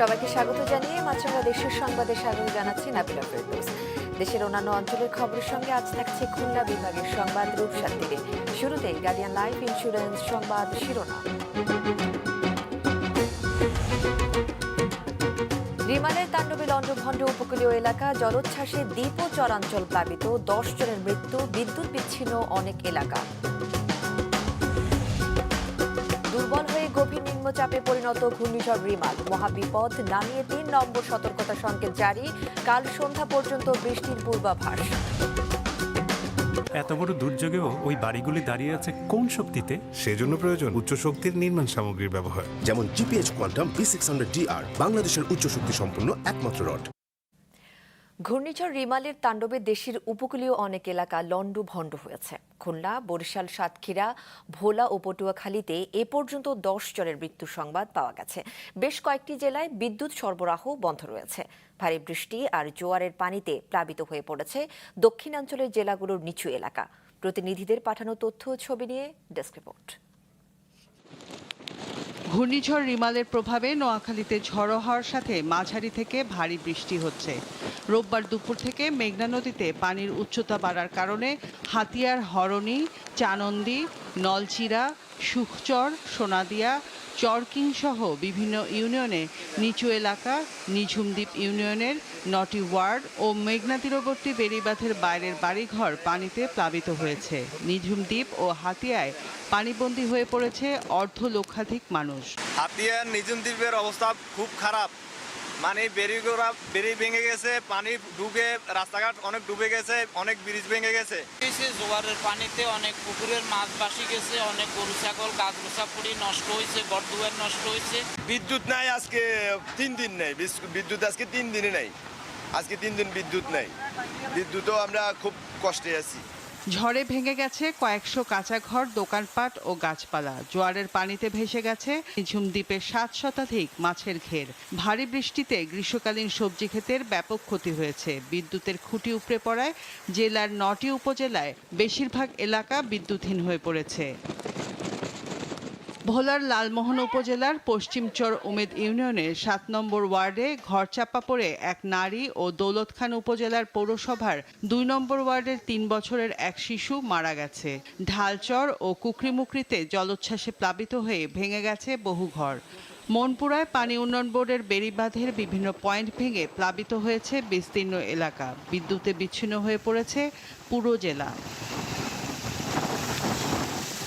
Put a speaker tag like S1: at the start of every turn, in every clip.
S1: সবাইকে স্বাগত জানিয়ে মাছরাঙ্গা দেশের সংবাদে স্বাগত জানাচ্ছি নাবিলা ফেরদৌস দেশের অন্যান্য অঞ্চলের খবরের সঙ্গে আজ থাকছে খুলনা বিভাগের সংবাদ রূপসার দিকে শুরুতেই গার্ডিয়ান লাইফ ইন্স্যুরেন্স সংবাদ শিরোনাম রিমালের তাণ্ডবে লন্ডভণ্ড উপকূলীয় এলাকা জলোচ্ছ্বাসে দ্বীপ ও চরাঞ্চল প্লাবিত দশ জনের মৃত্যু বিদ্যুৎ বিচ্ছিন্ন অনেক এলাকা চাপে পরিণত ঘূর্ণিঝড় রিমাল মহাবিপদ নামিয়ে তিন নম্বর সতর্কতা সংকেত জারি কাল সন্ধ্যা পর্যন্ত বৃষ্টির পূর্বাভাস
S2: এত বড় দুর্যোগেও ওই বাড়িগুলি দাঁড়িয়ে আছে কোন শক্তিতে
S3: সেজন্য প্রয়োজন উচ্চ শক্তির নির্মাণ সামগ্রীর ব্যবহার যেমন GPS quantum B six hundred DR বাংলাদেশের উচ্চ শক্তি সম্পন্ন একমাত্র রড
S1: ঘূর্ণিঝড় রিমালের তাণ্ডবে দেশের উপকূলীয় অনেক এলাকা ভণ্ড হয়েছে খুলনা বরিশাল সাতক্ষীরা ভোলা ও পটুয়াখালীতে এ পর্যন্ত দশ জনের মৃত্যুর সংবাদ পাওয়া গেছে বেশ কয়েকটি জেলায় বিদ্যুৎ সরবরাহ বন্ধ রয়েছে ভারী বৃষ্টি আর জোয়ারের পানিতে প্লাবিত হয়ে পড়েছে দক্ষিণাঞ্চলের জেলাগুলোর নিচু এলাকা প্রতিনিধিদের পাঠানো তথ্য ছবি নিয়ে ডেস্ক রিপোর্ট
S4: ঘূর্ণিঝড় রিমালের প্রভাবে নোয়াখালীতে ঝড়ো হওয়ার সাথে মাঝারি থেকে ভারী বৃষ্টি হচ্ছে রোববার দুপুর থেকে মেঘনা নদীতে পানির উচ্চতা বাড়ার কারণে হাতিয়ার হরণি চানন্দি নলচিরা সুখচর সোনাদিয়া চরকিং সহ বিভিন্ন ইউনিয়নে নিচু এলাকা নিঝুমদ্বীপ ইউনিয়নের নটি ওয়ার্ড ও মেঘনা তীরবর্তী বেড়িবাঁধের বাইরের বাড়িঘর পানিতে প্লাবিত হয়েছে নিঝুমদ্বীপ ও হাতিয়ায় পানিবন্দী হয়ে পড়েছে অর্ধ লক্ষাধিক মানুষ
S5: হাতিয়া নিঝুমদ্বীপের অবস্থা খুব খারাপ মানে বেরি গোড়া বেরি ভেঙে গেছে পানি ডুবে রাস্তাঘাট অনেক ডুবে গেছে অনেক ব্রিজ ভেঙে গেছে
S6: জোয়ারের পানিতে অনেক পুকুরের মাছ বাসি গেছে অনেক গরু ছাগল গাছ পড়ি নষ্ট হয়েছে গড়দুয়ার নষ্ট হয়েছে
S7: বিদ্যুৎ নাই আজকে তিন দিন নেই বিদ্যুৎ আজকে তিন দিনই নাই আজকে তিন দিন বিদ্যুৎ নাই বিদ্যুৎও আমরা খুব কষ্টে আছি
S4: ঝড়ে ভেঙে গেছে কয়েকশো কাঁচা ঘর দোকানপাট ও গাছপালা জোয়ারের পানিতে ভেসে গেছে ঝুম দ্বীপের সাত শতাধিক মাছের ঘের ভারী বৃষ্টিতে গ্রীষ্মকালীন সবজি ক্ষেতের ব্যাপক ক্ষতি হয়েছে বিদ্যুতের খুঁটি উপড়ে পড়ায় জেলার নটি উপজেলায় বেশিরভাগ এলাকা বিদ্যুৎহীন হয়ে পড়েছে ভোলার লালমোহন উপজেলার পশ্চিমচর উমেদ ইউনিয়নের সাত নম্বর ওয়ার্ডে ঘর চাপা পড়ে এক নারী ও দৌলত খান উপজেলার পৌরসভার দুই নম্বর ওয়ার্ডের তিন বছরের এক শিশু মারা গেছে ঢালচর ও কুকরিমুকরিতে জলোচ্ছ্বাসে প্লাবিত হয়ে ভেঙে গেছে বহু ঘর মনপুরায় পানি উন্নয়ন বোর্ডের বেড়িবাঁধের বিভিন্ন পয়েন্ট ভেঙে প্লাবিত হয়েছে বিস্তীর্ণ এলাকা বিদ্যুতে বিচ্ছিন্ন হয়ে পড়েছে পুরো জেলা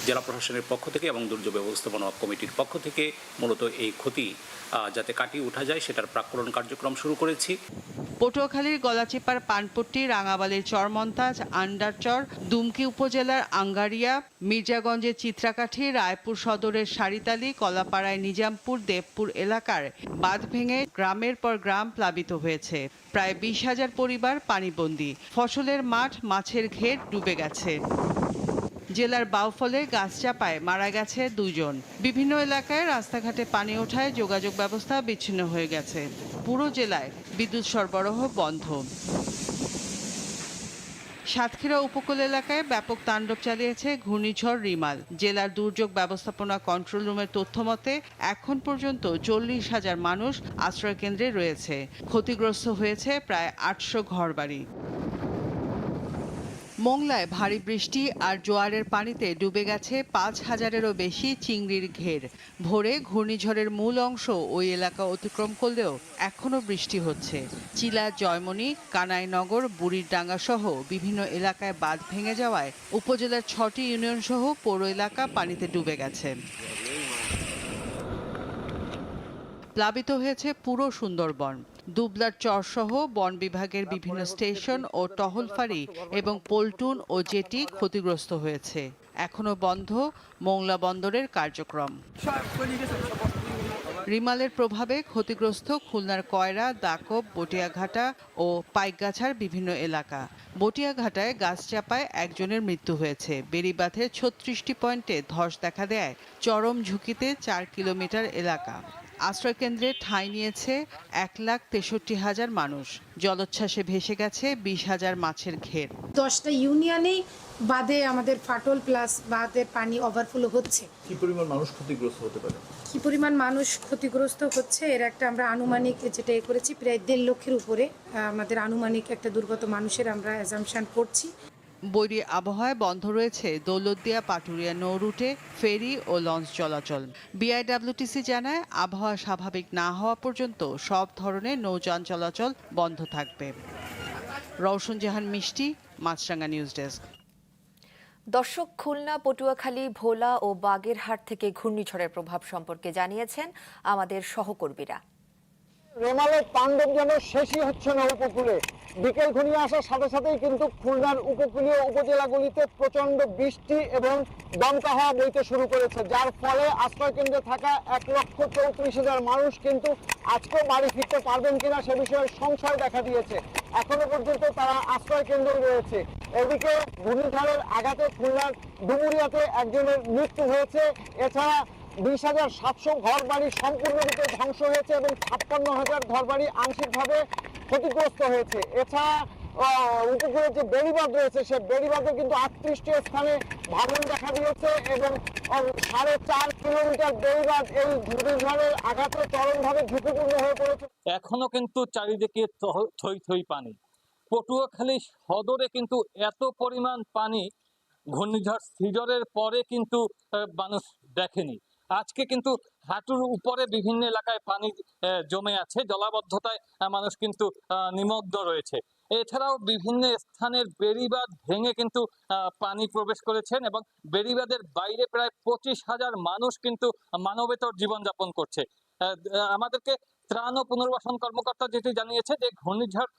S8: জেলা প্রশাসনের পক্ষ থেকে এবং দুর্যোগ ব্যবস্থাপনা কমিটির পক্ষ থেকে মূলত এই ক্ষতি যাতে কাটিয়ে উঠা যায় সেটার প্রাক্কলন কার্যক্রম শুরু করেছি
S4: পটুয়াখালীর গলাচিপার পানপট্টি রাঙাবালের চরমন্তাজ আন্ডারচর দুমকি উপজেলার আঙ্গারিয়া মির্জাগঞ্জের চিত্রাকাঠি রায়পুর সদরের সারিতালি কলাপাড়ায় নিজামপুর দেবপুর এলাকার বাঁধ ভেঙে গ্রামের পর গ্রাম প্লাবিত হয়েছে প্রায় বিশ হাজার পরিবার পানিবন্দী ফসলের মাঠ মাছের ঘের ডুবে গেছে জেলার বাউফলে গাছ চাপায় মারা গেছে দুজন বিভিন্ন এলাকায় রাস্তাঘাটে পানি ওঠায় যোগাযোগ ব্যবস্থা বিচ্ছিন্ন হয়ে গেছে পুরো জেলায় বিদ্যুৎ সরবরাহ বন্ধ সাতক্ষীরা উপকূল এলাকায় ব্যাপক তাণ্ডব চালিয়েছে ঘূর্ণিঝড় রিমাল জেলার দুর্যোগ ব্যবস্থাপনা কন্ট্রোল রুমের তথ্য মতে এখন পর্যন্ত চল্লিশ হাজার মানুষ আশ্রয়কেন্দ্রে রয়েছে ক্ষতিগ্রস্ত হয়েছে প্রায় আটশো ঘরবাড়ি মোংলায় ভারী বৃষ্টি আর জোয়ারের পানিতে ডুবে গেছে পাঁচ হাজারেরও বেশি চিংড়ির ঘের ভোরে ঘূর্ণিঝড়ের মূল অংশ ওই এলাকা অতিক্রম করলেও এখনও বৃষ্টি হচ্ছে চিলা জয়মণি কানাইনগর বুড়িরডাঙ্গাসহ বিভিন্ন এলাকায় বাঁধ ভেঙে যাওয়ায় উপজেলার ছটি ইউনিয়ন সহ পৌর এলাকা পানিতে ডুবে গেছে প্লাবিত হয়েছে পুরো সুন্দরবন দুবলার চরসহ বন বিভাগের বিভিন্ন স্টেশন ও টহলফারি এবং পল্টুন ও জেটি ক্ষতিগ্রস্ত হয়েছে এখনও বন্ধ মোংলা বন্দরের কার্যক্রম রিমালের প্রভাবে ক্ষতিগ্রস্ত খুলনার কয়রা দাকব বটিয়াঘাটা ও পাইকগাছার বিভিন্ন এলাকা বটিয়াঘাটায় গাছ চাপায় একজনের মৃত্যু হয়েছে বেড়িবাঁধে ছত্রিশটি পয়েন্টে ধস দেখা দেয় চরম ঝুঁকিতে চার কিলোমিটার এলাকা আশ্রয়কেন্দ্রে ঠাঁই নিয়েছে এক লাখ তেষট্টি হাজার মানুষ জলোচ্ছ্বাসে ভেসে গেছে বিশ হাজার মাছের ঘের
S9: দশটা ইউনিয়নে বাদে আমাদের ফাটল প্লাস বাদে পানি ওভারফ্লো হচ্ছে
S10: কি পরিমাণ মানুষ ক্ষতিগ্রস্ত হতে পারে
S9: কি পরিমাণ মানুষ ক্ষতিগ্রস্ত হচ্ছে এর একটা আমরা আনুমানিক যেটা এ করেছি প্রায় দেড় লক্ষের উপরে আমাদের আনুমানিক একটা দুর্গত মানুষের আমরা অ্যাজামশান করছি
S4: বৈরি আবহাওয়ায় বন্ধ রয়েছে দৌলতদিয়া পাটুরিয়া নৌ রুটে ফেরি ও লঞ্চ চলাচল বিআইডব্লিউটিসি জানায় আবহাওয়া স্বাভাবিক না হওয়া পর্যন্ত সব ধরনের নৌযান চলাচল বন্ধ থাকবে রওশন জাহান মিষ্টি মাছরাঙ্গা নিউজ ডেস্ক
S1: দর্শক খুলনা পটুয়াখালী ভোলা ও বাগেরহাট থেকে ঘূর্ণিঝড়ের প্রভাব সম্পর্কে জানিয়েছেন আমাদের সহকর্মীরা
S11: রেমালের তাণ্ডব যেন শেষই হচ্ছে না উপকূলে বিকেল ঘনিয়ে আসার সাথে সাথেই কিন্তু খুলনার উপকূলীয় উপজেলাগুলিতে প্রচণ্ড বৃষ্টি এবং দমকা হাওয়া বইতে শুরু করেছে যার ফলে আশ্রয়কেন্দ্রে থাকা এক লক্ষ চৌত্রিশ হাজার মানুষ কিন্তু আজকে বাড়ি ফিরতে পারবেন কিনা সে বিষয়ে সংশয় দেখা দিয়েছে এখনো পর্যন্ত তারা আশ্রয় কেন্দ্র রয়েছে এদিকে ঘূর্ণিঝড়ের আঘাতে খুলনার ডুমুরিয়াতে একজনের মৃত্যু হয়েছে এছাড়া বিশ হাজার সাতশো ঘর বাড়ি সম্পূর্ণরূপে ধ্বংস হয়েছে এবং ছাপ্পান্ন হাজার ঘর বাড়ি আংশিকভাবে ক্ষতিগ্রস্ত হয়েছে এছাড়া উপকূলে যে বেড়িবাদ রয়েছে সে বেড়িবাঁধে কিন্তু আটত্রিশটি স্থানে ভাঙন দেখা দিয়েছে এবং সাড়ে চার কিলোমিটার বেড়িবাদ এই ঘূর্ণিঝড়ের আঘাতে চরমভাবে ঝুঁকিপূর্ণ হয়ে পড়েছে
S12: এখনো কিন্তু চারিদিকে থই থই পানি পটুয়াখালী সদরে কিন্তু এত পরিমাণ পানি ঘূর্ণিঝড় সিজরের পরে কিন্তু মানুষ দেখেনি আজকে কিন্তু হাঁটুর উপরে বিভিন্ন এলাকায় পানি জমে আছে জলাবদ্ধতায় মানুষ কিন্তু নিমগ্ধ রয়েছে এছাড়াও বিভিন্ন স্থানের বেড়িবাদ ভেঙে কিন্তু পানি প্রবেশ করেছেন এবং বেড়িবাদের বাইরে প্রায় পঁচিশ হাজার মানুষ কিন্তু মানবেতর জীবনযাপন করছে আমাদেরকে ত্রাণ ও পুনর্বাসন কর্মকর্তা যেটি জানিয়েছে যে ঘূর্ণিঝড়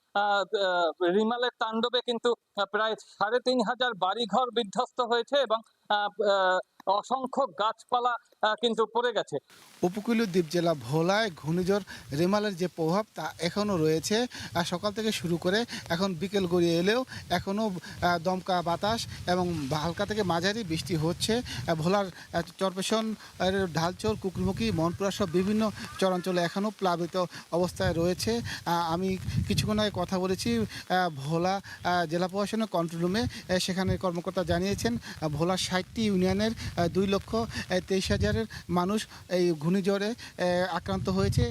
S12: রিমালের তাণ্ডবে কিন্তু প্রায় সাড়ে তিন হাজার বাড়িঘর বিধ্বস্ত হয়েছে এবং অসংখ্য গাছপালা কিন্তু পড়ে গেছে
S13: উপকূলীয় দ্বীপ জেলা ভোলায় ঘূর্ণিঝড় রেমালের যে প্রভাব তা এখনও রয়েছে আর সকাল থেকে শুরু করে এখন বিকেল গড়িয়ে এলেও এখনও দমকা বাতাস এবং হালকা থেকে মাঝারি বৃষ্টি হচ্ছে ভোলার চরপেশন ঢালচর কুকুরমুখী মনপুরা সব বিভিন্ন চরাঞ্চলে এখনও প্লাবিত অবস্থায় রয়েছে আমি কিছুক্ষণ আগে কথা বলেছি ভোলা জেলা প্রশাসনের কন্ট্রোল রুমে সেখানে কর্মকর্তা জানিয়েছেন ভোলার ষাটটি ইউনিয়নের দুই লক্ষ তেইশ হাজারের মানুষ এই ঘূর্ণিঝড়ে আক্রান্ত হয়েছে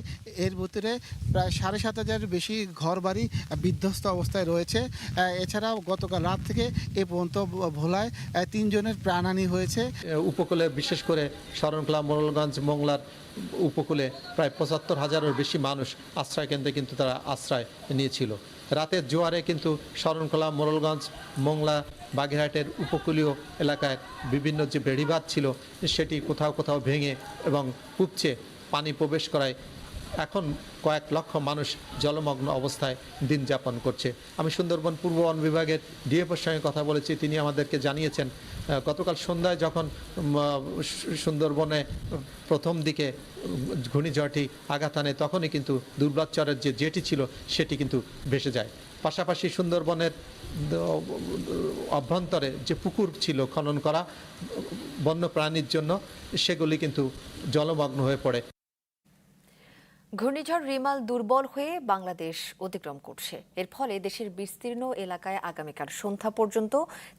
S13: এর ভিতরে প্রায় সাড়ে সাত হাজারের বেশি ঘরবাড়ি বিধ্বস্ত অবস্থায় রয়েছে এছাড়াও গতকাল রাত থেকে এ পর্যন্ত ভোলায় তিনজনের প্রাণহানি হয়েছে
S14: উপকূলে বিশেষ করে শরণকলা মোরলগঞ্জ মোংলার উপকূলে প্রায় পঁচাত্তর হাজারের বেশি মানুষ আশ্রয় কেন্দ্রে কিন্তু তারা আশ্রয় নিয়েছিল রাতের জোয়ারে কিন্তু শরণকলা মোরলগঞ্জ মোংলা বাগেরহাটের উপকূলীয় এলাকায় বিভিন্ন যে বেড়িবাঁধ ছিল সেটি কোথাও কোথাও ভেঙে এবং উপচে পানি প্রবেশ করায় এখন কয়েক লক্ষ মানুষ জলমগ্ন অবস্থায় দিন যাপন করছে আমি সুন্দরবন পূর্ব বন বিভাগের ডিএফের সঙ্গে কথা বলেছি তিনি আমাদেরকে জানিয়েছেন গতকাল সন্ধ্যায় যখন সুন্দরবনে প্রথম দিকে ঘূর্ণিঝড়টি আঘাত আনে তখনই কিন্তু দুর্বাচরের যে জেটি ছিল সেটি কিন্তু ভেসে যায় পাশাপাশি সুন্দরবনের অভ্যন্তরে যে পুকুর ছিল খনন করা বন্য প্রাণীর জন্য সেগুলি কিন্তু জলমগ্ন হয়ে পড়ে
S1: ঘূর্ণিঝড় রিমাল দুর্বল হয়ে বাংলাদেশ অতিক্রম করছে এর ফলে দেশের বিস্তীর্ণ এলাকায় আগামীকাল সন্ধ্যা পর্যন্ত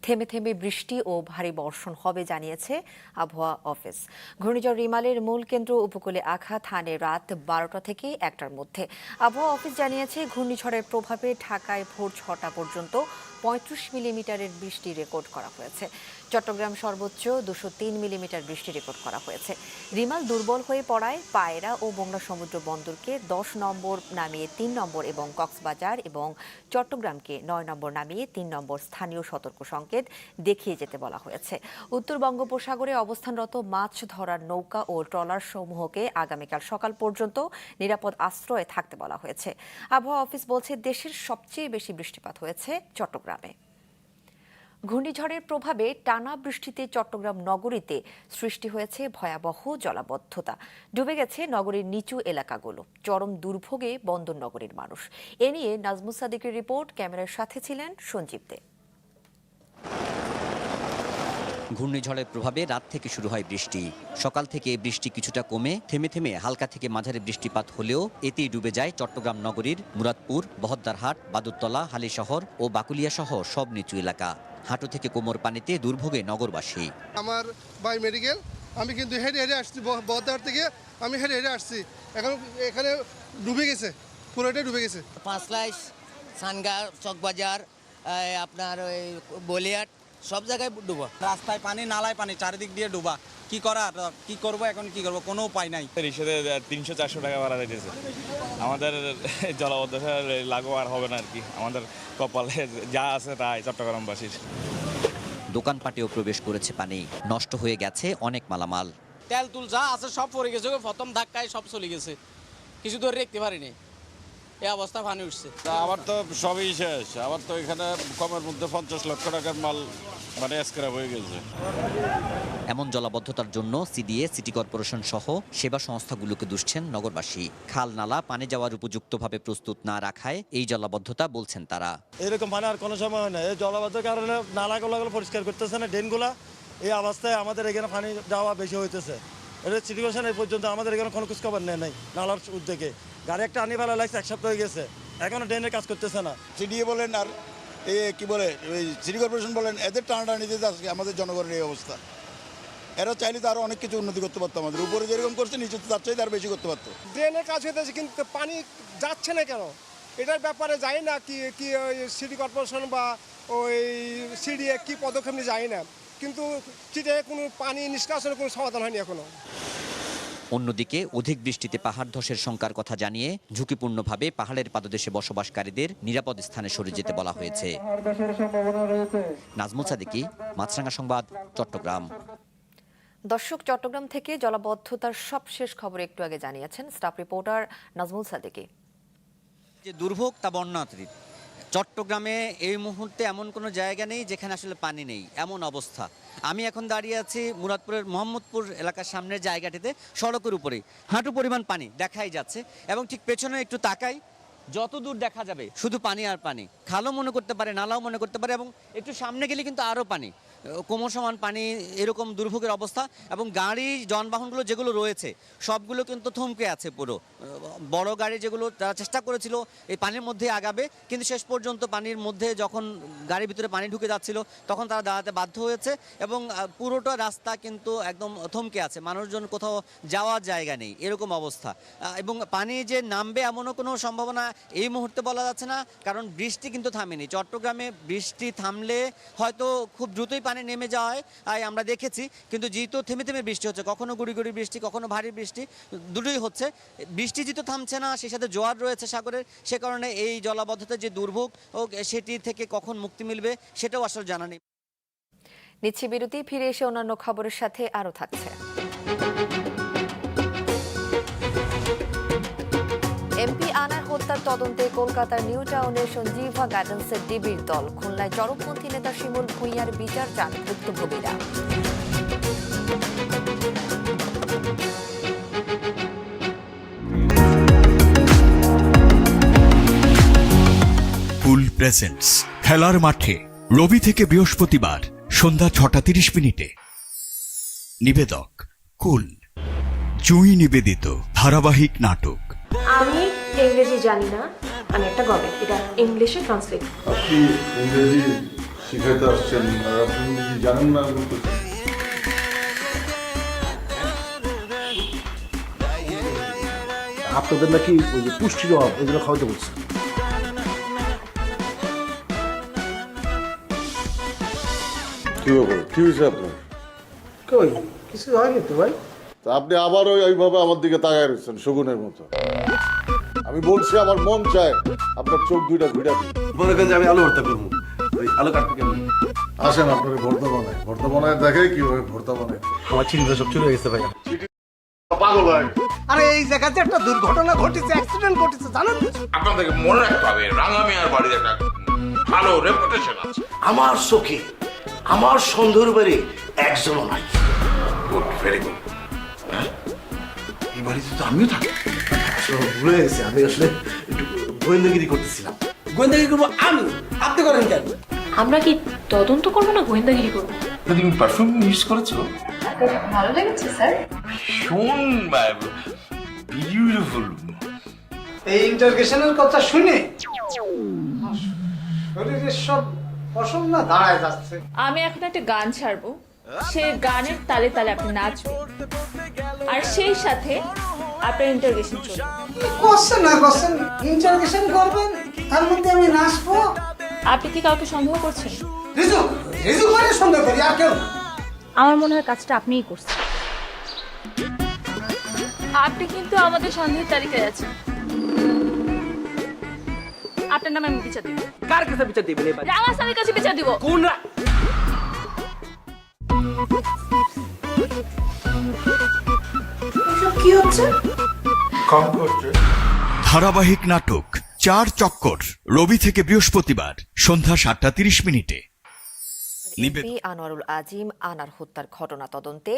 S1: থেমে থেমে বৃষ্টি ও ভারী বর্ষণ হবে জানিয়েছে আবহাওয়া অফিস ঘূর্ণিঝড় রিমালের মূল কেন্দ্র উপকূলে আঘাত থানে রাত বারোটা থেকে একটার মধ্যে আবহাওয়া অফিস জানিয়েছে ঘূর্ণিঝড়ের প্রভাবে ঢাকায় ভোর ছটা পর্যন্ত পঁয়ত্রিশ মিলিমিটারের বৃষ্টি রেকর্ড করা হয়েছে চট্টগ্রাম সর্বোচ্চ দুশো তিন মিলিমিটার বৃষ্টি রেকর্ড করা হয়েছে রিমাল দুর্বল হয়ে পড়ায় পায়রা ও বংলা সমুদ্র বন্দরকে দশ নম্বর নামিয়ে তিন নম্বর এবং কক্সবাজার এবং চট্টগ্রামকে নয় নম্বর নামিয়ে তিন নম্বর স্থানীয় সতর্ক সংকেত দেখিয়ে যেতে বলা হয়েছে উত্তর বঙ্গোপসাগরে অবস্থানরত মাছ ধরার নৌকা ও ট্রলার সমূহকে আগামীকাল সকাল পর্যন্ত নিরাপদ আশ্রয়ে থাকতে বলা হয়েছে আবহাওয়া অফিস বলছে দেশের সবচেয়ে বেশি বৃষ্টিপাত হয়েছে চট্টগ্রামে ঘূর্ণিঝড়ের প্রভাবে টানা বৃষ্টিতে চট্টগ্রাম নগরীতে সৃষ্টি হয়েছে ভয়াবহ জলাবদ্ধতা ডুবে গেছে নগরীর নিচু এলাকাগুলো চরম দুর্ভোগে বন্দর নগরীর মানুষ এ নিয়ে নাজমুস সাদিকের রিপোর্ট ক্যামেরার সাথে ছিলেন সঞ্জীব দে
S15: ঘূর্ণিঝড়ের প্রভাবে রাত থেকে শুরু হয় বৃষ্টি সকাল থেকে বৃষ্টি কিছুটা কমে থেমে থেমে হালকা থেকে মাঝারি বৃষ্টিপাত হলেও এতেই ডুবে যায় চট্টগ্রাম নগরীর মুরাদপুর বহদ্দারহাট বাদুরতলা শহর ও বাকুলিয়া সহ সব নিচু এলাকা হাঁটু থেকে কোমর পানিতে দুর্ভোগে নগরবাসী
S16: আমার বাই মেডিকেল আমি কিন্তু হেরে হেঁটে আসছি বহদ্দার থেকে আমি হেরে হেঁটে আসছি এখন এখানে ডুবে গেছে পুরোটাই ডুবে গেছে
S17: পাঁচলাইশ সানগা চকবাজার আপনার ওই বলিয়াট সব জায়গায় ডুবা
S18: রাস্তায় পানি নালায় পানি চারিদিক দিয়ে ডুবা কি করার কি করব এখন কি করব কোনো উপায় নাই
S19: রিক্সাতে তিনশো চারশো টাকা ভাড়া দিতেছে আমাদের জলবদ্ধার লাগো আর হবে না আর কি আমাদের কপালে যা আছে তাই চট্টগ্রামবাসীর
S15: দোকানপাটেও প্রবেশ করেছে পানি নষ্ট হয়ে গেছে অনেক মালামাল
S20: তেল তুল যা আছে সব পড়ে গেছে প্রথম ধাক্কায় সব চলে গেছে কিছু তো রেখতে পারিনি এই অবস্থা ভানি উঠছে
S21: আবার তো সবই শেষ আবার তো এখানে কমের মধ্যে পঞ্চাশ লক্ষ টাকার মাল মানে স্ক্র্যাপ হয়ে গেছে
S15: এমন জলাবদ্ধতার জন্য সিডিএ সিটি কর্পোরেশন সহ সেবা সংস্থাগুলোকে দুষছেন নগরবাসী খাল নালা পানি যাওয়ার উপযুক্তভাবে প্রস্তুত না রাখায় এই জলাবদ্ধতা বলছেন তারা
S22: এরকম মানে আর কোনো সময় হয় না এই জলাবদ্ধতার কারণে নালাগুলো পরিষ্কার করতেছে না ড্রেনগুলা এই অবস্থায় আমাদের এখানে পানি যাওয়া বেশি হইতেছে এটা সিটি কর্পোরেশন এই পর্যন্ত আমাদের এখানে কোনো খোঁজখবর নেয় নাই নালার উদ্যোগে গাড়ি একটা আনি ভালো লাগছে এক সপ্তাহ হয়ে গেছে এখনও ড্রেনের কাজ করতেছে না
S23: সিডিএ বলেন আর এ কী বলে ওই সিটি কর্পোরেশন বলেন এদের টানাটানিতে আজকে আমাদের জনগণের এই অবস্থা এরা চাইলে তো আরও অনেক কিছু উন্নতি করতে পারতো আমাদের উপরে যেরকম করছে নিচে তার চাইতে আর বেশি করতে পারতো
S24: ড্রেনের কাজ হইতেছে কিন্তু পানি যাচ্ছে না কেন এটার ব্যাপারে যাই না কি কি সিটি কর্পোরেশন বা ওই সিডিএ কি পদক্ষেপ নিয়ে যায় না কিন্তু কোনো পানি নিষ্কাশনের কোনো সমাধান হয়নি এখনো
S15: অন্যদিকে অধিক বৃষ্টিতে পাহাড় ধসের শঙ্কার কথা জানিয়ে ঝুঁকিপূর্ণভাবে পাহাড়ের পাদদেশে বসবাসকারীদের নিরাপদ স্থানে সরে যেতে বলা হয়েছে নাজমুল সাদিকি মাছরাঙ্গা সংবাদ চট্টগ্রাম
S1: দর্শক চট্টগ্রাম থেকে জলাবদ্ধতার সব শেষ খবর একটু আগে জানিয়েছেন স্টাফ রিপোর্টার নাজমুল সাদিকি
S25: যে দুর্ভোগ তা বন্যাতীত চট্টগ্রামে এই মুহূর্তে এমন কোনো জায়গা নেই যেখানে আসলে পানি নেই এমন অবস্থা আমি এখন দাঁড়িয়ে আছি মুরাদপুরের মোহাম্মদপুর এলাকার সামনের জায়গাটিতে সড়কের উপরে হাঁটু পরিমাণ পানি দেখাই যাচ্ছে এবং ঠিক পেছনে একটু তাকাই যত দূর দেখা যাবে শুধু পানি আর পানি খালও মনে করতে পারে নালাও মনে করতে পারে এবং একটু সামনে গেলে কিন্তু আরও পানি কোমর সমান পানি এরকম দুর্ভোগের অবস্থা এবং গাড়ি যানবাহনগুলো যেগুলো রয়েছে সবগুলো কিন্তু থমকে আছে পুরো বড় গাড়ি যেগুলো তারা চেষ্টা করেছিল এই পানির মধ্যে আগাবে কিন্তু শেষ পর্যন্ত পানির মধ্যে যখন গাড়ির ভিতরে পানি ঢুকে যাচ্ছিল তখন তারা দাঁড়াতে বাধ্য হয়েছে এবং পুরোটা রাস্তা কিন্তু একদম থমকে আছে মানুষজন কোথাও যাওয়ার জায়গা নেই এরকম অবস্থা এবং পানি যে নামবে এমনও কোনো সম্ভাবনা এই মুহূর্তে বলা যাচ্ছে না কারণ বৃষ্টি কিন্তু থামেনি চট্টগ্রামে বৃষ্টি থামলে হয়তো খুব দ্রুতই পানি নেমে যাওয়ায় আমরা দেখেছি কিন্তু যেহেতু থেমে থেমে বৃষ্টি হচ্ছে কখনো গুড়ি গুড়ি বৃষ্টি কখনো ভারী বৃষ্টি দুটোই হচ্ছে বৃষ্টি যেহেতু থামছে না সেই সাথে জোয়ার রয়েছে সাগরের সে কারণে এই জলাবদ্ধতা যে দুর্ভোগ সেটি থেকে কখন মুক্তি মিলবে সেটাও আসলে জানা নেই
S1: নিচ্ছি বিরতি ফিরে এসে অন্যান্য খবরের সাথে আরও থাকছে হত্যার তদন্তে কলকাতার নিউ টাউনের সঞ্জীভা গার্ডেন্সের ডিবির দল খুলনায় চরমপন্থী নেতা শিমুল ভুইয়ার বিচার চান ভুক্তভোগীরা
S26: ফুল প্রেজেন্স খেলার মাঠে রবি থেকে বৃহস্পতিবার সন্ধ্যা ছটা তিরিশ মিনিটে নিবেদক কুল জুঁই নিবেদিত ধারাবাহিক নাটক
S27: আমি ইংরেজি জানি না আমি একটা গবে এটা ইংলিশে ট্রান্সলেট
S28: আপনি ইংরেজি শিখাইতে আসছেন আর আপনি ইংরেজি জানেন না আপনাদের নাকি ওই যে পুষ্টি জবাব এগুলো খাওয়াতে বলছে কি ব্যাপার কি হয়েছে আপনার
S29: কই কিছু হয়নি তো ভাই
S28: তা আপনি আবার ওইভাবে আমার দিকে তাকায় রয়েছেন শগুনের মতো আমি বলছি আমার মন চায় আপনার চোখ দুইটা ঘুরে দিই
S29: মনে করেন আমি আলো ভর্তা করবো ওই আলু কাটতে কেমন
S28: আসেন আপনার ভর্তা বানায় ভর্তা বানায় দেখে কিভাবে ভর্তা বানায়
S29: আমার চিন্তা সব চলে গেছে ভাই পাগল ভাই আরে এই জায়গাতে একটা দুর্ঘটনা ঘটেছে অ্যাক্সিডেন্ট ঘটেছে জানেন
S28: আপনাদেরকে মনে রাখতে হবে রাঙামিয়ার বাড়ির একটা ভালো রেপুটেশন আছে আমার সখী আমার সন্ধ্যের বাড়ি একজনও নাই গুড ভেরি গুড এই বাড়িতে তো আমিও থাকি ভুলে গেছি আমি আসলে একটু গোয়েন্দাগিরি করতেছিলাম গোয়েন্দাগিরি করবো আমি আপনি করেন কেন
S27: আমরা কি তদন্ত করবো না গোয়েন্দাগিরি করবো
S28: তুমি পারফিউম ইউজ করেছো
S27: ভালো লেগেছে স্যার
S28: ভীষণ বিউটিফুল
S29: এই ইন্টারগেশনের কথা শুনে সব না দাঁড়ায় যাচ্ছে
S27: আমি এখন একটা গান ছাড়বো সে গানের তালে তালে আপনি নাচবেন আর সেই সাথে আপনার ইন্টারগেশন চলবে
S29: কোশ্চেন না কোশ্চেন ইন্টারগেশন করবেন তার মধ্যে আমি নাচবো
S27: আপনি কি কাউকে সন্দেহ করছেন
S29: রিজু রিজু মানে সন্দেহ করি আর কেউ
S27: আমার মনে হয় কাজটা আপনিই করছেন আপনি কিন্তু আমাদের সন্দেহের তালিকায় আছেন আপনার নামে আমি বিচার দিব
S29: কার কাছে বিচার দিবেন এবার
S27: রাঙা কাছে বিচার দিব
S29: কোন রা
S26: ধারাবাহিক নাটক চার চক্কর রবি থেকে বৃহস্পতিবার সন্ধ্যা সাতটা তিরিশ মিনিটে
S1: আনোয়ারুল আজিম আনার হত্যার ঘটনা তদন্তে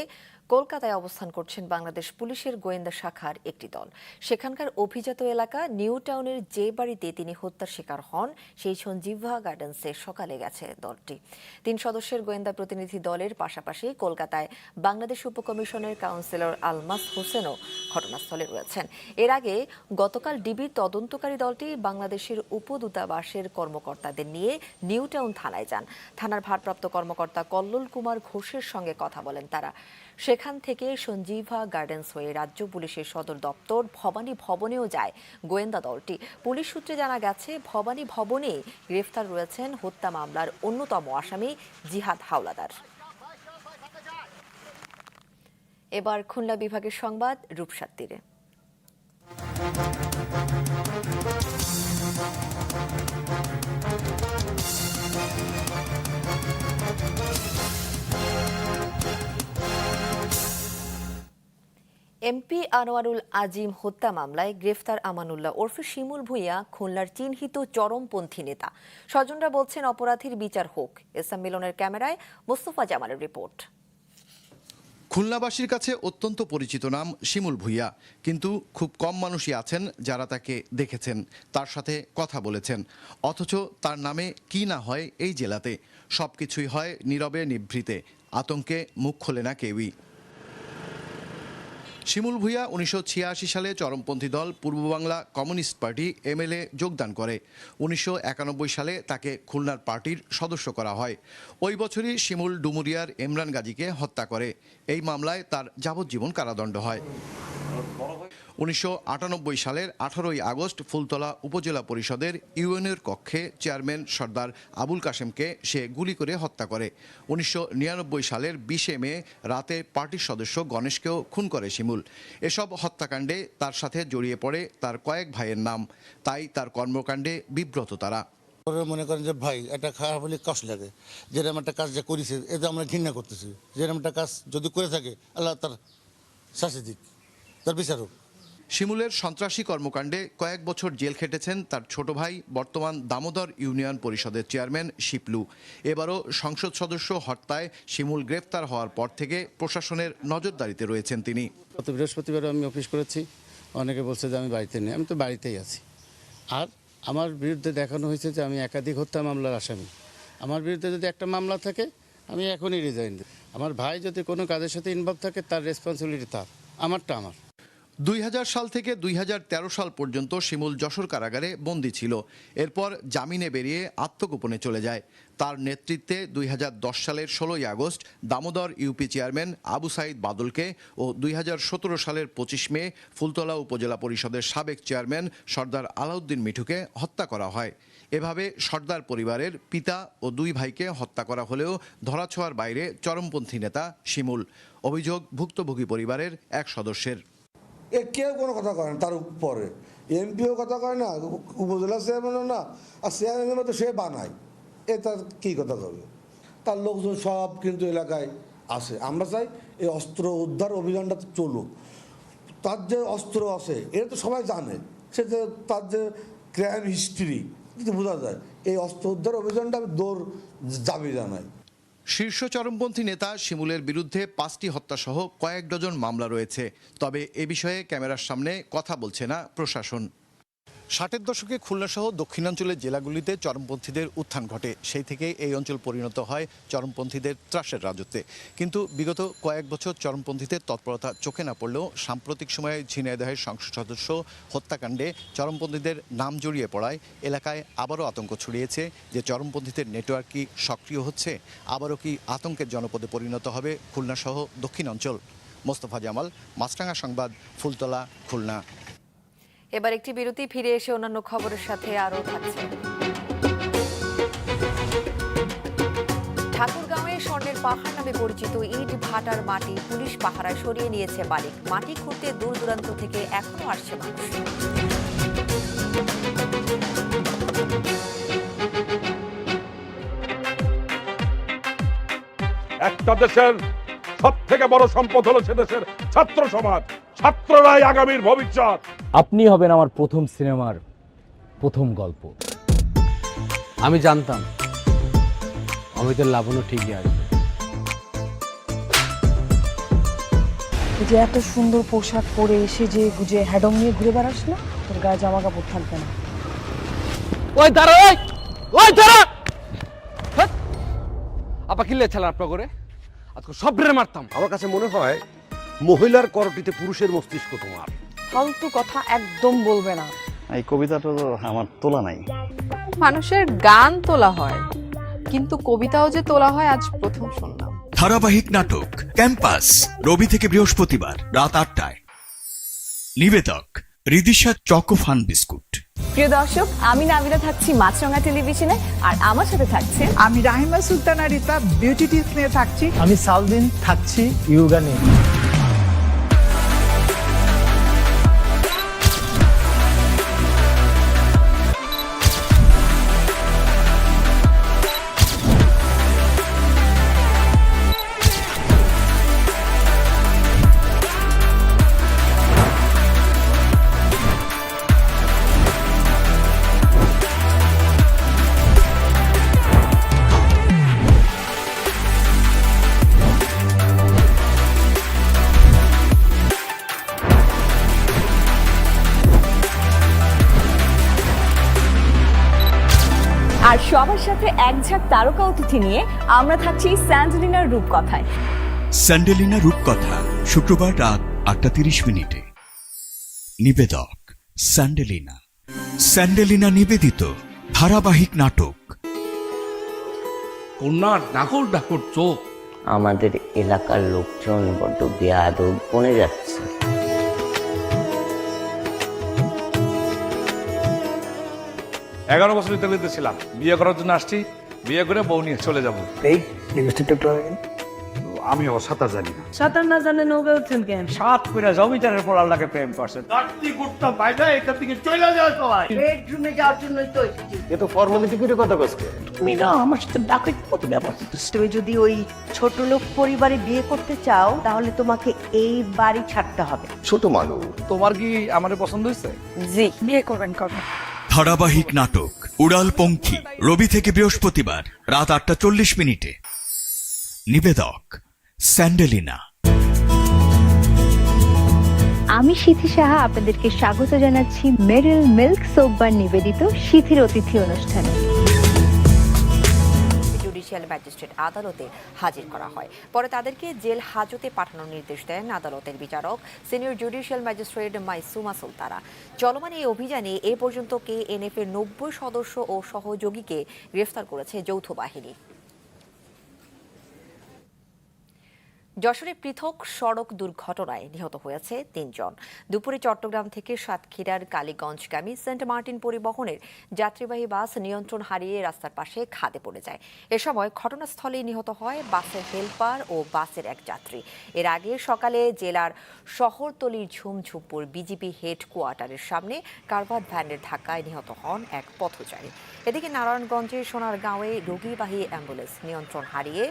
S1: কলকাতায় অবস্থান করছেন বাংলাদেশ পুলিশের গোয়েন্দা শাখার একটি দল সেখানকার অভিজাত এলাকা নিউ টাউনের যে বাড়িতে তিনি হত্যার শিকার হন সেই সঞ্জীবা গার্ডেন্সে সকালে গেছে দলটি তিন সদস্যের গোয়েন্দা প্রতিনিধি দলের পাশাপাশি কলকাতায় বাংলাদেশ উপকমিশনের কাউন্সিলর আলমাস হোসেনও ঘটনাস্থলে রয়েছেন এর আগে গতকাল ডিবির তদন্তকারী দলটি বাংলাদেশের উপদূতাবাসের কর্মকর্তাদের নিয়ে নিউ টাউন থানায় যান থানার ভারপ্রাপ্ত কর্মকর্তা কল্লোল কুমার ঘোষের সঙ্গে কথা বলেন তারা সেখান থেকে সঞ্জীভা গার্ডেন্স হয়ে রাজ্য পুলিশের সদর দপ্তর ভবানী ভবনেও যায় গোয়েন্দা দলটি পুলিশ সূত্রে জানা গেছে ভবানী ভবনে গ্রেফতার রয়েছেন হত্যা মামলার অন্যতম আসামি জিহাদ হাওলাদার এবার খুলনা বিভাগের সংবাদ রূপসাত্তিরে এমপি আনোয়ারুল আজিম হত্যা মামলায় গ্রেফতার আমানুল্লাহ ওরফে শিমুল ভুঁইয়া খুলনার চিহ্নিত চরমপন্থী নেতা স্বজনরা বলছেন অপরাধীর বিচার হোক এসাম মিলনের ক্যামেরায় মোস্তফা জামালের রিপোর্ট
S30: খুলনাবাসীর কাছে অত্যন্ত পরিচিত নাম শিমুল ভুইয়া কিন্তু খুব কম মানুষই আছেন যারা তাকে দেখেছেন তার সাথে কথা বলেছেন অথচ তার নামে কি না হয় এই জেলাতে সব কিছুই হয় নীরবে নিভৃতে আতঙ্কে মুখ খোলে না কেউই শিমুল ভূঁয়া উনিশশো সালে চরমপন্থী দল পূর্ববাংলা কমিউনিস্ট পার্টি এমএলএ যোগদান করে উনিশশো সালে তাকে খুলনার পার্টির সদস্য করা হয় ওই বছরই শিমুল ডুমুরিয়ার ইমরান গাজীকে হত্যা করে এই মামলায় তার যাবজ্জীবন কারাদণ্ড হয় উনিশশো সালের আঠারোই আগস্ট ফুলতলা উপজেলা পরিষদের ইউএনের কক্ষে চেয়ারম্যান সর্দার আবুল কাশেমকে সে গুলি করে হত্যা করে উনিশশো সালের বিশে মে রাতে পার্টির সদস্য গণেশকেও খুন করে শিমুল এসব হত্যাকাণ্ডে তার সাথে জড়িয়ে পড়ে তার কয়েক ভাইয়ের নাম তাই তার কর্মকাণ্ডে বিব্রত তারা
S31: মনে করেন যে ভাই একটা খারাপ হলে কাজ লাগে যেরকম একটা কাজ যা করেছে এটা আমরা ঘৃণা করতেছি যেরকম একটা কাজ যদি করে থাকে আল্লাহ তার শাসি দিক তার বিচারক
S30: শিমুলের সন্ত্রাসী কর্মকাণ্ডে কয়েক বছর জেল খেটেছেন তার ছোট ভাই বর্তমান দামোদর ইউনিয়ন পরিষদের চেয়ারম্যান শিপলু এবারও সংসদ সদস্য হত্যায় শিমুল গ্রেফতার হওয়ার পর থেকে প্রশাসনের নজরদারিতে রয়েছেন তিনি গত বৃহস্পতিবার আমি অফিস করেছি অনেকে বলছে যে আমি বাড়িতে নেই আমি তো বাড়িতেই আছি আর আমার বিরুদ্ধে দেখানো হয়েছে যে আমি একাধিক হত্যা মামলার আসামি আমার বিরুদ্ধে যদি একটা মামলা থাকে আমি এখনই রিজাইন দিই আমার ভাই যদি কোনো কাজের সাথে ইনভলভ থাকে তার রেসপন্সিবিলিটি তার আমারটা আমার দুই সাল থেকে দুই সাল পর্যন্ত শিমুল যশোর কারাগারে বন্দী ছিল এরপর জামিনে বেরিয়ে আত্মগোপনে চলে যায় তার নেতৃত্বে দুই সালের ষোলোই August Damodar UP chairman Abu Sayeed বাদলকে ও দুই সালের পঁচিশ মে ফুলতলা উপজেলা পরিষদের সাবেক চেয়ারম্যান সর্দার আলাউদ্দিন মিঠুকে হত্যা করা হয় এভাবে সর্দার পরিবারের পিতা ও দুই ভাইকে হত্যা করা হলেও ধরাছোঁয়ার বাইরে চরমপন্থী নেতা শিমুল অভিযোগ ভুক্তভোগী পরিবারের এক সদস্যের এ কেউ কোনো কথা কয় না তার উপরে এমপিও কথা কয় না উপজেলা চেয়ারম্যানও না আর চেয়ারম্যানের মতো সে বানায় এ তার কী কথা কবে তার লোকজন সব কিন্তু এলাকায় আসে আমরা চাই এই অস্ত্র উদ্ধার অভিযানটা চলুক তার যে অস্ত্র আছে এটা তো সবাই জানে সে যে তার যে ক্রাইম হিস্ট্রি বোঝা যায় এই অস্ত্র উদ্ধার অভিযানটা আমি দৌড় দাবি জানাই শীর্ষ চরমপন্থী নেতা শিমুলের বিরুদ্ধে পাঁচটি হত্যাসহ কয়েক ডজন মামলা রয়েছে তবে এ বিষয়ে ক্যামেরার সামনে কথা বলছে না প্রশাসন ষাটের দশকে খুলনাসহ দক্ষিণাঞ্চলের জেলাগুলিতে চরমপন্থীদের উত্থান ঘটে সেই থেকে এই অঞ্চল পরিণত হয় চরমপন্থীদের ত্রাসের রাজত্বে কিন্তু বিগত কয়েক বছর চরমপন্থীদের তৎপরতা চোখে না পড়লেও সাম্প্রতিক সময়ে ঝিনাইদহের সংসদ সদস্য হত্যাকাণ্ডে চরমপন্থীদের নাম জড়িয়ে পড়ায় এলাকায় আবারও আতঙ্ক ছড়িয়েছে যে চরমপন্থীদের নেটওয়ার্ক কি সক্রিয় হচ্ছে আবারও কি আতঙ্কের জনপদে পরিণত হবে খুলনাসহ দক্ষিণাঞ্চল মোস্তফা জামাল মাছরাঙা সংবাদ ফুলতলা খুলনা এবার একটি বিরতি ফিরে এসে অন্যান্য খবরের সাথে আরও থাকছে ঠাকুরগাঁওয়ে স্বর্ণের পাহাড় নামে পরিচিত ইট ভাটার মাটি পুলিশ পাহারায় সরিয়ে নিয়েছে মালিক মাটি খুঁড়তে দূর দূরান্ত থেকে এখনও আসছে মানুষ একটা দেশের সব থেকে বড় সম্পদ হলো সে দেশের ছাত্র সমাজ ছাত্ররাই আগামীর ভবিষ্যৎ আপনি হবেন আমার প্রথম সিনেমার প্রথম গল্প আমি জানতাম অমিতের লাবণ্য ঠিকই আসবে যে এত সুন্দর পোশাক পরে এসে যে গুজে হ্যাডম নিয়ে ঘুরে বেড়াস না তোর গায়ে জামা কাপড় থাকবে না ওই দাঁড়া ওই দাঁড়া আপা কিনলে ছেলে আপনার করে আজকে সব মারতাম আমার কাছে মনে হয় মহিলার করটিতে পুরুষের মস্তিষ্ক তোমার ফালতু কথা একদম বলবে না এই কবিতাটা তো আমার তোলা নাই মানুষের গান তোলা হয় কিন্তু কবিতাও যে তোলা হয় আজ প্রথম শুনলাম ধারাবাহিক নাটক ক্যাম্পাস রবি থেকে বৃহস্পতিবার রাত আটটায় নিবেদক রিদিশা চকোফান বিস্কুট প্রিয় দর্শক আমি নাবিলা থাকছি মাছরাঙা টেলিভিশনে আর আমার সাথে থাকছে আমি রাহিমা সুলতানা রিতা বিউটি টিপস নিয়ে থাকছি আমি সালদিন থাকছি ইয়োগা নিয়ে বাবার সাথে এক ঝাঁক তারকা অতিথি নিয়ে আমরা থাকছি স্যান্ডেলিনার রূপকথায় স্যান্ডেলিনা রূপকথা শুক্রবার রাত আটটা তিরিশ মিনিটে নিবেদক স্যান্ডেলিনা স্যান্ডেলিনা নিবেদিত ধারাবাহিক নাটক কন্যার ডাকর ডাকর চোখ আমাদের এলাকার লোকজন বড্ড বেয়াদব বনে যাচ্ছে এগারো বছর ইতালিতে ছিলাম বিয়ে করার জন্য আসছি বিয়ে করে বউ নিয়ে চলে যাবো আমি ও সাঁতার জানি না সাঁতার না জানেন কেন সাত করে প্রেম এটা থেকে চলে যাও সবাই বেডরুমে যাওয়ার জন্য তো ফর্মালিটি করে কথা তুমি না আমার সাথে ডাকাই কত ব্যাপার তুমি যদি ওই ছোট লোক পরিবারে বিয়ে করতে চাও তাহলে তোমাকে এই বাড়ি ছাড়তে হবে ছোট মানুষ তোমার কি আমারে পছন্দ হয়েছে জি বিয়ে করবেন কবে ধারাবাহিক নাটক উড়াল পঙ্খী রবি থেকে বৃহস্পতিবার রাত আটটা চল্লিশ মিনিটে নিবেদক স্যান্ডেলিনা আমি সিথি সাহা আপনাদেরকে স্বাগত জানাচ্ছি মেরিল মিল্ক সোববার নিবেদিত সিথির অতিথি অনুষ্ঠানে স্পেশাল ম্যাজিস্ট্রেট আদালতে হাজির করা হয় পরে তাদেরকে জেল হাজতে পাঠানোর নির্দেশ দেন আদালতের বিচারক senior judicial magistrate Maisuma Sultara চলমান এই অভিযানে এ পর্যন্ত কে এফ এর নব্বই সদস্য ও সহযোগীকে গ্রেফতার করেছে যৌথ বাহিনী যশোরে পৃথক সড়ক দুর্ঘটনায় নিহত হয়েছে তিনজন দুপুরে চট্টগ্রাম থেকে সাতক্ষীরার কালীগঞ্জগামী সেন্ট মার্টিন পরিবহনের যাত্রীবাহী বাস নিয়ন্ত্রণ হারিয়ে রাস্তার পাশে খাদে পড়ে যায় এ সময় ঘটনাস্থলেই নিহত হয় বাসের হেলপার ও বাসের এক যাত্রী এর আগে সকালে জেলার শহরতলির ঝুমঝুমপুর বিজিপি হেডকোয়ার্টারের সামনে কারবাদ ভ্যানের ধাক্কায় নিহত হন এক পথচারী এদিকে নারায়ণগঞ্জের সোনারগাঁওয়ে রোগীবাহী অ্যাম্বুলেন্স নিয়ন্ত্রণ হারিয়ে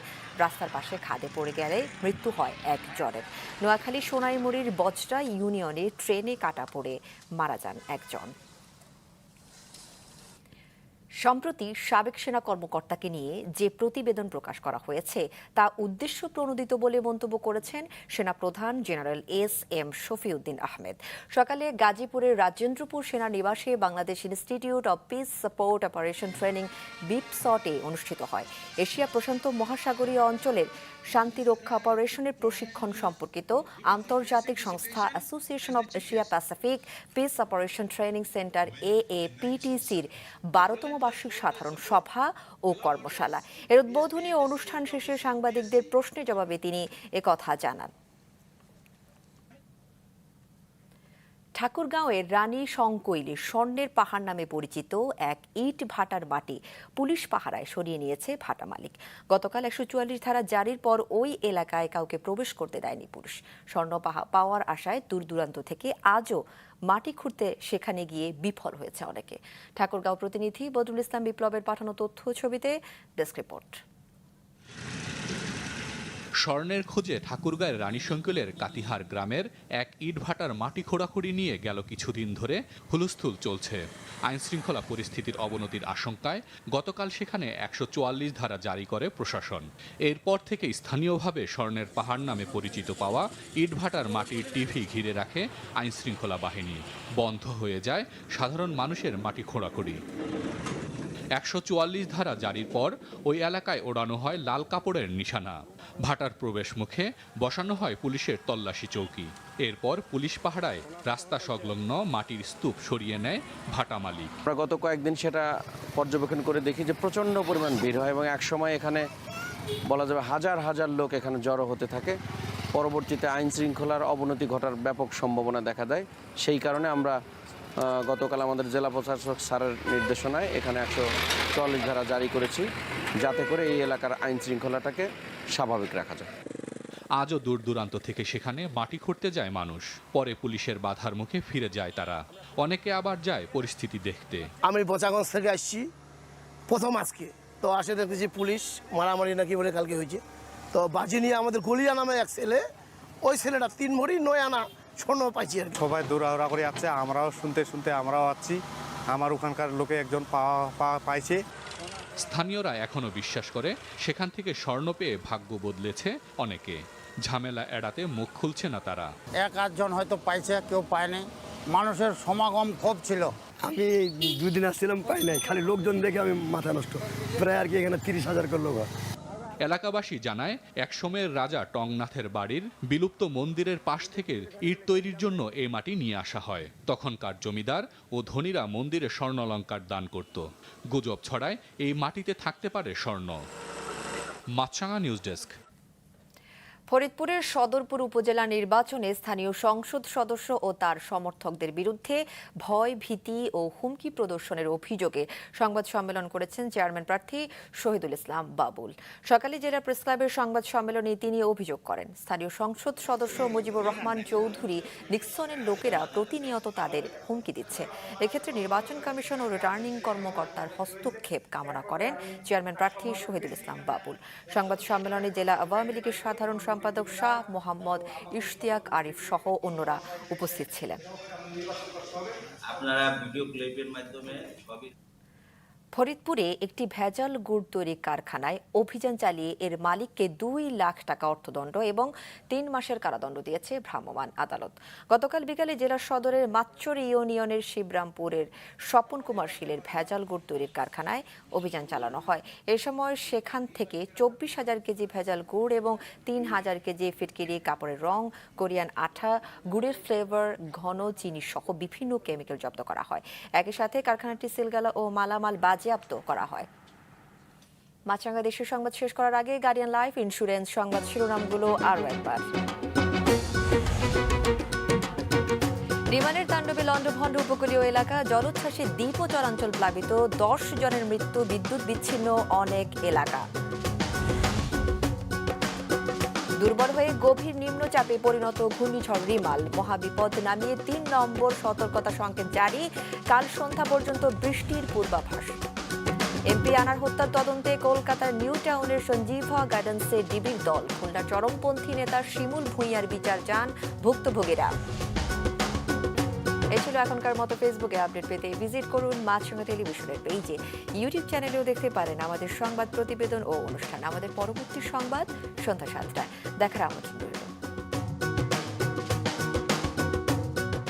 S30: রাস্তার পাশে খাদে পড়ে গেলে মৃত্যু হয় এক জনের নোয়াখালী সোনাইমুড়ির বজরা ইউনিয়নে ট্রেনে কাটা পড়ে মারা যান একজন সম্প্রতি সাবেক সেনা কর্মকর্তাকে নিয়ে যে প্রতিবেদন প্রকাশ করা হয়েছে তা উদ্দেশ্য প্রণোদিত বলে মন্তব্য করেছেন সেনা প্রধান general S M Shafiuddin Ahmed সকালে গাজীপুরের রাজেন্দ্রপুর সেনা নিবাসে Bangladesh Institute of Peace Support Operation Training বিপসটে অনুষ্ঠিত হয় এশিয়া প্রশান্ত মহাসাগরীয় অঞ্চলের শান্তিরক্ষা অপারেশনের প্রশিক্ষণ সম্পর্কিত আন্তর্জাতিক সংস্থা Association of Asia Pacific Peace Operation Training Centre A A পিটিসির বারোতম বার্ষিক সাধারণ সভা ও কর্মশালা এর উদ্বোধনী অনুষ্ঠান শেষে সাংবাদিকদের প্রশ্নের জবাবে তিনি একথা জানান ঠাকুরগাঁওয়ের রানী শঙ্কৈলি স্বর্ণের পাহাড় নামে পরিচিত এক ইট ভাটার বাটি পুলিশ পাহারায় সরিয়ে নিয়েছে ভাটা মালিক গতকাল একশো চুয়াল্লিশ ধারা জারির পর ওই এলাকায় কাউকে প্রবেশ করতে দেয়নি পুলিশ স্বর্ণ পাওয়ার আশায় দূর দূরান্ত থেকে আজও মাটি খুঁড়তে সেখানে গিয়ে বিফল হয়েছে অনেকে ঠাকুরগাঁও প্রতিনিধি বদরুল ইসলাম বিপ্লবের পাঠানো তথ্য ছবিতে ডেস্ক রিপোর্ট স্বর্ণের খোঁজে ঠাকুরগাঁয়ের রানীশঙ্কুলের কাতিহার গ্রামের এক ইটভাটার মাটি খোঁড়াখুড়ি নিয়ে গেল কিছুদিন ধরে হুলস্থুল চলছে আইনশৃঙ্খলা পরিস্থিতির অবনতির আশঙ্কায় গতকাল সেখানে একশো চুয়াল্লিশ ধারা জারি করে প্রশাসন এরপর থেকে স্থানীয়ভাবে স্বর্ণের পাহাড় নামে পরিচিত পাওয়া ইটভাটার মাটির টিভি ঘিরে রাখে আইনশৃঙ্খলা বাহিনী বন্ধ হয়ে যায় সাধারণ মানুষের মাটি খোঁড়াখুড়ি একশো চুয়াল্লিশ ধারা জারির পর ওই এলাকায় ওড়ানো হয় লাল কাপড়ের নিশানা ভাটার প্রবেশ মুখে বসানো হয় পুলিশের তল্লাশি চৌকি এরপর পুলিশ পাহারায় রাস্তা সংলগ্ন মাটির স্তূপ সরিয়ে নেয় ভাটা মালিক আমরা গত কয়েকদিন সেটা পর্যবেক্ষণ করে দেখি যে প্রচণ্ড পরিমাণ ভিড় হয় এবং একসময় এখানে বলা যাবে হাজার হাজার লোক এখানে জড়ো হতে থাকে পরবর্তীতে আইন শৃঙ্খলার অবনতি ঘটার ব্যাপক সম্ভাবনা দেখা দেয় সেই কারণে আমরা গতকাল আমাদের জেলা প্রশাসক স্যারের নির্দেশনায় এখানে একশো চল্লিশ ধারা জারি করেছি যাতে করে এই এলাকার আইন শৃঙ্খলাটাকে স্বাভাবিক রাখা যায় আজও দূর দূরান্ত থেকে সেখানে মাটি খুঁড়তে যায় মানুষ পরে পুলিশের বাধার মুখে ফিরে যায় তারা অনেকে আবার যায় পরিস্থিতি দেখতে আমি বোচাগঞ্জ থেকে আসছি প্রথম আজকে তো আসে দেখেছি পুলিশ মারামারি নাকি বলে কালকে হয়েছে তো বাজি নিয়ে আমাদের গলিয়া নামে এক ছেলে ওই ছেলেটা তিন ভরি নয় আনা শোনো পাইছি আর সবাই দৌড়াহড়া করে যাচ্ছে আমরাও শুনতে শুনতে আমরাও আছি আমার ওখানকার লোকে একজন পাওয়া পাইছে স্থানীয়রা এখনও বিশ্বাস করে সেখান থেকে স্বর্ণ পেয়ে ভাগ্য বদলেছে অনেকে ঝামেলা এড়াতে মুখ খুলছে না তারা এক আধজন হয়তো পাইছে কেউ পায়নি মানুষের সমাগম খুব ছিল আমি দুদিন আসছিলাম পাই নাই খালি লোকজন দেখে আমি মাথা নষ্ট প্রায় আর কি এখানে তিরিশ হাজার করে লোক হয় এলাকাবাসী জানায় একসময়ের রাজা টংনাথের বাড়ির বিলুপ্ত মন্দিরের পাশ থেকে ইট তৈরির জন্য এই মাটি নিয়ে আসা হয় তখনকার জমিদার ও ধনীরা মন্দিরে স্বর্ণালঙ্কার দান করত গুজব ছড়ায় এই মাটিতে থাকতে পারে স্বর্ণ মাছরাঙা নিউজ ডেস্ক ফরিদপুরের সদরপুর উপজেলা নির্বাচনে স্থানীয় সংসদ সদস্য ও তার সমর্থকদের বিরুদ্ধে ভয় ভীতি ও হুমকি প্রদর্শনের অভিযোগে সংবাদ সম্মেলন করেছেন চেয়ারম্যান প্রার্থী শহীদুল ইসলাম বাবুল সকালে জেলা প্রেস ক্লাবের সংবাদ সম্মেলনে তিনি অভিযোগ করেন স্থানীয় সংসদ সদস্য মুজিবুর রহমান চৌধুরী নিক্সনের লোকেরা প্রতিনিয়ত তাদের হুমকি দিচ্ছে এক্ষেত্রে নির্বাচন কমিশন ও রিটার্নিং কর্মকর্তার হস্তক্ষেপ কামনা করেন চেয়ারম্যান প্রার্থী শহীদুল ইসলাম বাবুল সংবাদ সম্মেলনে জেলা আওয়ামী লীগের সাধারণ সম্পাদক শাহ মোহাম্মদ ইশতিয়াক আরিফ সহ অন্যরা উপস্থিত ছিলেন আপনারা ভিডিও ক্লিপের মাধ্যমে ফরিদপুরে একটি ভেজাল গুড় তৈরি কারখানায় অভিযান চালিয়ে এর মালিককে দুই লাখ টাকা অর্থদণ্ড এবং তিন মাসের কারাদণ্ড দিয়েছে ভ্রাম্যমাণ আদালত গতকাল বিকালে জেলা সদরের মাচ্চর ইউনিয়নের শিবরামপুরের স্বপন কুমার শীলের ভেজাল গুড় তৈরির কারখানায় অভিযান চালানো হয় এ সময় সেখান থেকে চব্বিশ হাজার কেজি ভেজাল গুড় এবং তিন হাজার কেজি ফিটকিরি কাপড়ের রং কোরিয়ান আঠা গুড়ের ফ্লেভার ঘন চিনি সহ বিভিন্ন কেমিক্যাল জব্দ করা হয় একই সাথে কারখানাটি সিলগালা ও মালামাল বাজ বাজেয়াপ্ত করা হয় মাছরাঙ্গা দেশের সংবাদ শেষ করার আগে গার্ডিয়ান লাইফ ইন্স্যুরেন্স সংবাদ শিরোনামগুলো আরও একবার বিমানের তাণ্ডবে লণ্ডভণ্ড উপকূলীয় এলাকা জলোচ্ছ্বাসে দ্বীপ ও চরাঞ্চল প্লাবিত দশ জনের মৃত্যু বিদ্যুৎ বিচ্ছিন্ন অনেক এলাকা দুর্বল হয়ে গভীর নিম্নচাপে পরিণত ঘূর্ণিঝড় রিমাল মহাবিপদ নামিয়ে তিন নম্বর সতর্কতা সংকেত জারি কাল সন্ধ্যা পর্যন্ত বৃষ্টির পূর্বাভাস এমপি আনার হত্যার তদন্তে কলকাতার নিউ টাউনের সঞ্জীভা গার্ডেন্সে ডিবির দল খুলনা চরমপন্থী নেতা শিমুল ভুঁইয়ার বিচার যান ভুক্তভোগীরা এ ছিল এখনকার মতো ফেসবুকে আপডেট পেতে ভিজিট করুন মাছরাঙা টেলিভিশনের পেজে ইউটিউব চ্যানেলেও দেখতে পারেন আমাদের সংবাদ প্রতিবেদন ও অনুষ্ঠান আমাদের পরবর্তী সংবাদ সন্ধ্যা সাতটায় দেখার আমন্ত্রণ রইল